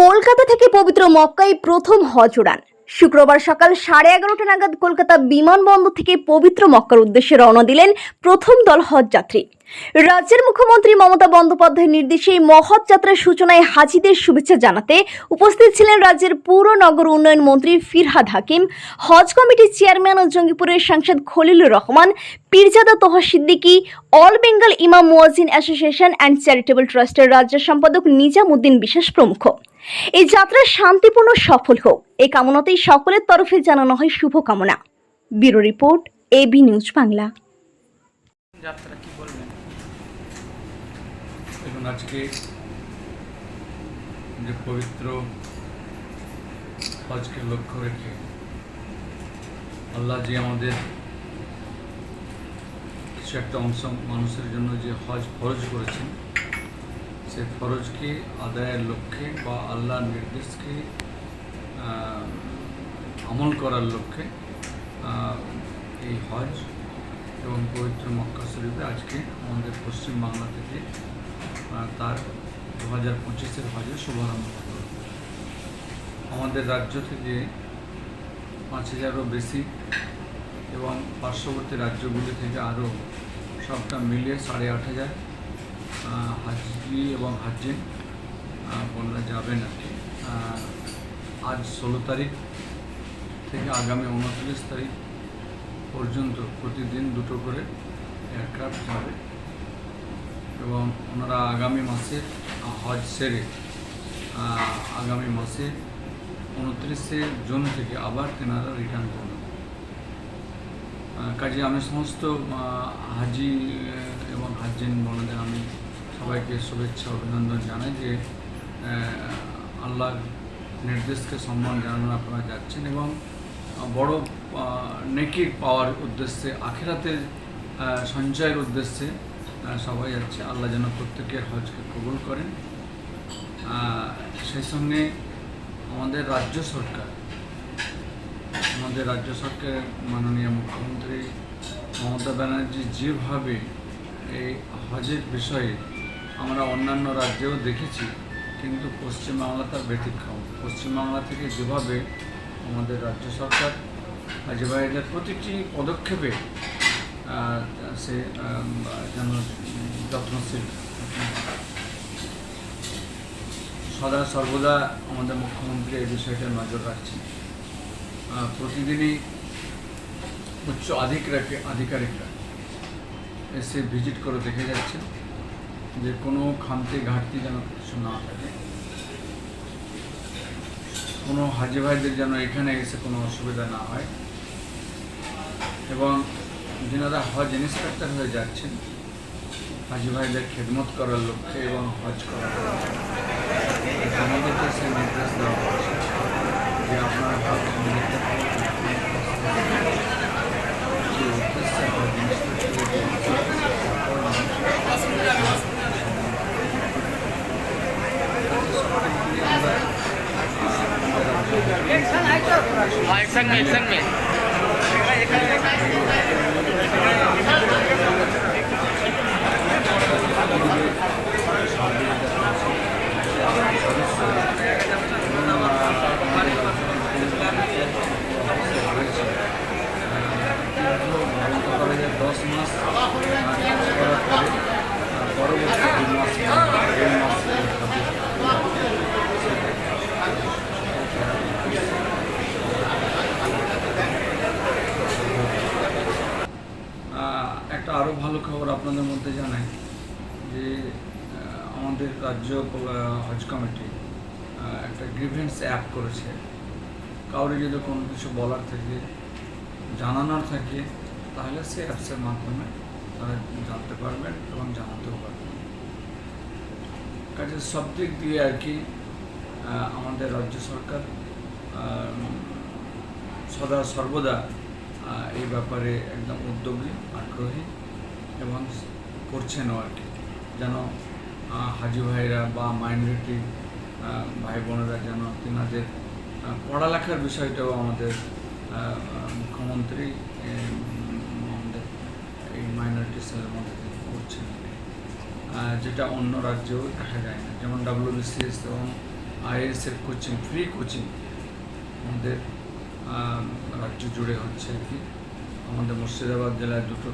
কলকাতা থেকে পবিত্র মক্কায় প্রথম হজ উড়ান শুক্রবার সকাল সাড়ে এগারোটা নাগাদ কলকাতা বিমানবন্দর থেকে পবিত্র মক্কার উদ্দেশ্যে রওনা দিলেন প্রথম দল হজ যাত্রী রাজ্যের মুখ্যমন্ত্রী মমতা বন্দ্যোপাধ্যায়ের নির্দেশে এই মহৎ যাত্রার সূচনায় হাজিদের শুভেচ্ছা জানাতে উপস্থিত ছিলেন রাজ্যের পুর নগর উন্নয়ন মন্ত্রী ফিরহাদ হাকিম, হজ কমিটির চেয়ারম্যান ও জঙ্গিপুরের সাংসদ খলিলুর রহমান, পীরজাদা তোহা সিদ্দিকী, অল বেঙ্গল ইমাম মুয়াজিন অ্যাসোসিয়েশন অ্যান্ড চ্যারিটেবল ট্রাস্টের রাজ্য সম্পাদক নিজামুদ্দিন বিশেষ প্রমুখ। এই যাত্রা শান্তিপূর্ণ সফল হোক। এই কামনাতেই সকলের তরফে জানানো হয় শুভকামনা। Bureau report AB news Bangla. যাত্রা। দেখুন, আজকে যে পবিত্র হজকে লক্ষ্য রেখে আল্লাহ যে আমাদের কিছু একটা অংশ মানুষের জন্য যে হজ ফরজ করেছেন সেই ফরজকে আদায়ের লক্ষ্যে বা আল্লাহর নির্দেশকে আমল করার লক্ষ্যে এই হজ এবং পবিত্র মক্কা শরীফে আজকে আমাদের পশ্চিম বাংলা থেকে তার দু হাজার পঁচিশের হজের শুভারম্ভ আমাদের রাজ্য থেকে পাঁচ হাজারও বেশি এবং পার্শ্ববর্তী রাজ্যগুলি থেকে আরও সবটা মিলিয়ে সাড়ে আট হাজার হাজি এবং হাজিন বলা যাবেন আর কি আজ ষোলো তারিখ থেকে আগামী উনত্রিশ তারিখ পর্যন্ত প্রতিদিন দুটো করে এয়ারক্রাফট যাবে। এবং ওনারা আগামী মাসে হজ সেরে আগামী মাসে উনত্রিশে জুন থেকে আবার তেনারা রিটার্ন করবেন। কাজে আমি সমস্ত হাজি এবং হাজিন বোনদের আমি সবাইকে শুভেচ্ছা অভিনন্দন জানাই যে আহ, আল্লাহর নির্দেশকে সম্মান জানানো আপনারা যাচ্ছেন এবং বড় আহ, নেকি পাওয়ার উদ্দেশ্যে আখেরাতের সঞ্চয়ের উদ্দেশ্যে সবাই যাচ্ছে আল্লাহ যেন প্রত্যেকের হজকে কবুল করেন। সেই সঙ্গে আমাদের রাজ্য সরকার, আমাদের রাজ্য সরকারের মাননীয় মুখ্যমন্ত্রী মমতা ব্যানার্জি যেভাবে এই হজের বিষয়ে আমরা অন্যান্য রাজ্যেও দেখেছি, কিন্তু পশ্চিমবাংলা তার ব্যতিক্রম। পশ্চিমবাংলা থেকে যেভাবে আমাদের রাজ্য সরকার হাজি ভাইদের প্রতিটি পদক্ষেপে যেন যত্নশীল সদা সর্বদা আমাদের মুখ্যমন্ত্রী এই বিষয়টা নজর রাখছেন। প্রতিদিনই উচ্চ আধিকারিক আধিকারিকরা এসে ভিজিট করে দেখে যাচ্ছেন যে কোনো খামতি ঘাটতি যেন কিছু না থাকে। কোনো হাজি ভাইদের যেন এখানে এসে কোনো অসুবিধা না হয়। এবং যেনারা হজ ইন্সপেক্টর হয়ে যাচ্ছেন। হাজি ভাইদের খেদমত করার লক্ষ্যে এবং হজ করার আমাদেরকে সে নির্দেশ দেওয়া হয়েছে যে আপনারা হজ নির্দেশ যে উদ্দেশ্যে হজ ভালো খবর আপনাদের মধ্যে জানাই যে আমাদের রাজ্য হজ কমিটি একটা গ্রিভেন্স অ্যাপ করেছে। কাউরে যদি কোনো কিছু বলার থাকে, জানানোর থাকে, তাহলে সে অ্যাপসের মাধ্যমে তারা জানতে পারবেন এবং জানাতেও পারবেন। কাজে সব দিক দিয়ে আর কি আমাদের রাজ্য সরকার সদা সর্বদা এই ব্যাপারে একদম উদ্যোগী, আগ্রহী। এবং করছেনও আর কি। যেন হাজি ভাইরা বা মাইনরিটি ভাই বোনেরা যেন তেনাদের পড়ালেখার বিষয়টাও আমাদের মুখ্যমন্ত্রী আমাদের এই মাইনরিটি সেলের মধ্যে করছেন যেটা অন্য রাজ্যেও দেখা যায় না। যেমন ডাব্লিউবিসিএস এবং আইএসএফ কোচিং ফ্রি কোচিং আমাদের রাজ্য জুড়ে হচ্ছে আর কি। আমাদের মুর্শিদাবাদ জেলায় দুটো